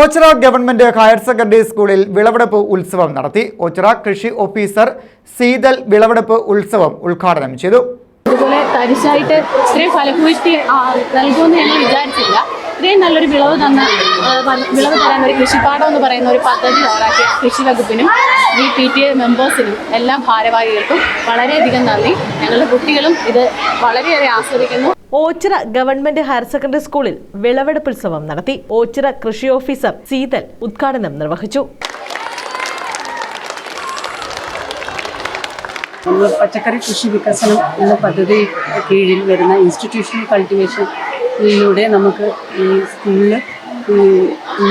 Ochira government higher secondary സ്കൂളിൽ വിളവെടുപ്പ് ഉത്സവം നടത്തി. ഓച്ചിറ കൃഷി ഓഫീസർ സീതൽ വിളവെടുപ്പ് ഉത്സവം ഉദ്ഘാടനം ചെയ്തു. ഇതുപോലെ തരിശായിട്ട് ഇത്രയും ഫലഭൂഷ്ടി നൽകുമെന്ന് ഞങ്ങൾ വിചാരിച്ചില്ല. ഇത്രയും നല്ലൊരു വിളവ് തന്ന വിളവ് തരാൻ ഒരു കൃഷിപ്പാടം എന്ന് പറയുന്ന ഒരു പദ്ധതി തയ്യാറാക്കിയ കൃഷി വകുപ്പിനും ഈ പി ടി എ മെമ്പേഴ്സിനും എല്ലാ ഭാരവാഹികൾക്കും വളരെയധികം നന്ദി. ഞങ്ങളുടെ കുട്ടികളും ഇത് വളരെയേറെ ആസ്വദിക്കുന്നു. ഓച്ചിറ ഗവൺമെന്റ് ഹയർ സെക്കൻഡറി സ്കൂളിൽ വിളവെടുപ്പ് ഉത്സവം നടത്തി ഓച്ചിറ കൃഷി ഓഫീസർ സീതൽ ഉദ്ഘാടനം നിർവഹിച്ചു. പച്ചക്കറി കൃഷി വികസനം എന്ന പദ്ധതി കീഴിൽ വരുന്ന ഇൻസ്റ്റിറ്റ്യൂഷണൽ കൾട്ടിവേഷനിലൂടെ നമുക്ക് ഈ സ്കൂളിൽ ഈ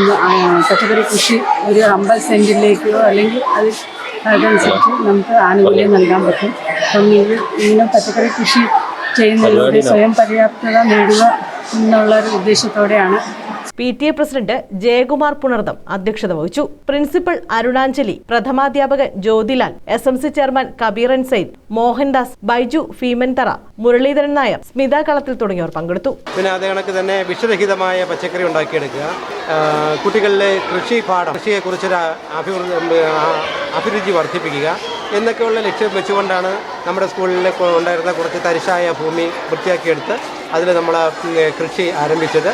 പച്ചക്കറി കൃഷി ഒരു അമ്പത് സെന്റിലേക്കോ അല്ലെങ്കിൽ അത് അതനുസരിച്ച് നമുക്ക് ആനുകൂല്യം നൽകാൻ പറ്റും. അപ്പം ഇത് ഇങ്ങനെ പച്ചക്കറി കൃഷി ചെയ്യുന്നതിലൂടെ സ്വയം പര്യാപ്തത നേടുക എന്നുള്ള ഒരു ഉദ്ദേശത്തോടെയാണ് P T A president Jayakumar Punardam അധ്യക്ഷത വഹിച്ചു. Principal Arunanjali പ്രഥമാധ്യാപകൻ Jyothilal S M C chairman Kabeeran Said Mohandas Baiju Feemanthara Muraleedharan Nair Smitha Kalathil തുടങ്ങിയവർ പങ്കെടുത്തു. പിന്നെ അതേ കണക്ക് തന്നെ വിഷരഹിതമായ പച്ചക്കറി ഉണ്ടാക്കിയെടുക്കുക. കുട്ടികളിലെ കൃഷി പാഠം കൃഷിയെക്കുറിച്ചൊരു അഭിരുചി വർദ്ധിപ്പിക്കുക എന്നൊക്കെയുള്ള ലക്ഷ്യം വെച്ചുകൊണ്ടാണ് നമ്മുടെ സ്കൂളിൽ ഉണ്ടായിരുന്ന കുറച്ച് തരിശായ ഭൂമി വൃത്തിയാക്കിയെടുത്ത് അതിൽ നമ്മൾ കൃഷി ആരംഭിച്ചത്.